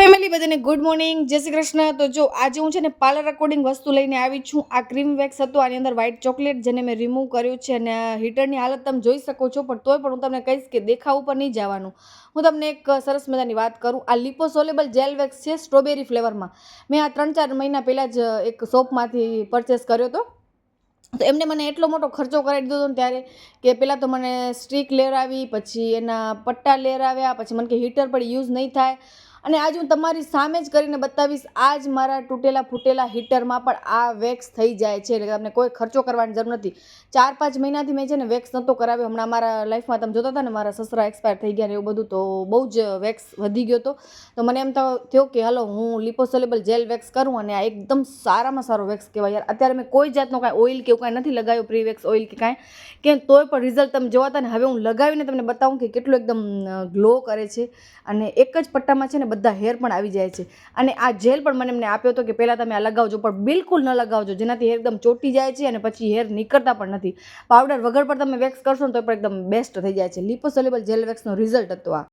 Family બધાને good morning, જય શ્રી કૃષ્ણ. તો જો આજે હું છે ને પાર્લર અકોર્ડિંગ વસ્તુ લઈને આવી છું. આ ક્રીમ વેક્સ હતું, આની અંદર વ્હાઇટ ચોકલેટ જેને મેં રિમૂવ કર્યું છે અને હીટરની હાલત તમે જોઈ શકો છો, પણ તોય પણ હું તમને કહીશ કે દેખાવ ઉપર નહીં જવાનું. હું તમને એક સરસ મજાની વાત કરું. આ લિપોસોલેબલ જેલ વેક્સ છે સ્ટ્રોબેરી ફ્લેવરમાં મેં. આ ત્રણ ચાર મહિના પહેલાં જ એક શોપમાંથી પરચેસ કર્યો હતો. તો એમને મને એટલો મોટો ખર્ચો કરાવી દીધો હતો ત્યારે કે પહેલાં તો મને સ્ટ્રીક લેર આવી પછી એના પટ્ટા લેર આવ્યા પછી મને કે હીટર પણ યુઝ નહીં થાય. અને આજ હું તમારી સામે જ કરીને બતાવીશ, આજ મારા તૂટેલા ફૂટેલા હીટરમાં પણ આ વેક્સ થઈ જાય છે. એટલે તમને કોઈ ખર્ચો કરવાની જરૂર નથી. ચાર પાંચ મહિનાથી મેં છે ને વેક્સ નહોતો કરાવ્યો. હમણાં મારા લાઈફમાં તમે જોતા હતા ને, મારા સસરા એક્સપાયર થઈ ગયા ને એવું બધું, તો બહુ જ વેક્સ વધી ગયો હતો. તો મને એમ થયો કે હાલો, હું લિપોસોલેબલ જેલ વેક્સ કરું અને આ એકદમ સારામાં સારો વેક્સ કહેવાય. યાર, અત્યારે મેં કોઈ જાતનો કાંઈ ઓઇલ કે એવું કાંઈ નથી લગાવ્યું પ્રી વેક્સ ઓઇલ કે કાંઈ. કે તોય પણ રિઝલ્ટ તમે જોવા હતા ને, હવે હું લગાવીને તમને બતાવું કે કેટલું એકદમ ગ્લો કરે છે. અને એક જ પટ્ટામાં છે ને બધા હેર પણ આવી જાય છે. અને આ જેલ પણ મને એમને આપ્યો હતો કે પહેલાં તમે આ લગાવજો, પણ બિલકુલ ન લગાવજો. જેનાથી હેર એકદમ ચોટી જાય છે અને પછી હેર નીકળતા પણ નથી. પાવડર વગર પણ તમે વેક્સ કરશો ને તો પણ એકદમ બેસ્ટ થઈ જાય છે. લિપોસોલેબલ જેલ વેક્સનો રિઝલ્ટ હતો આ.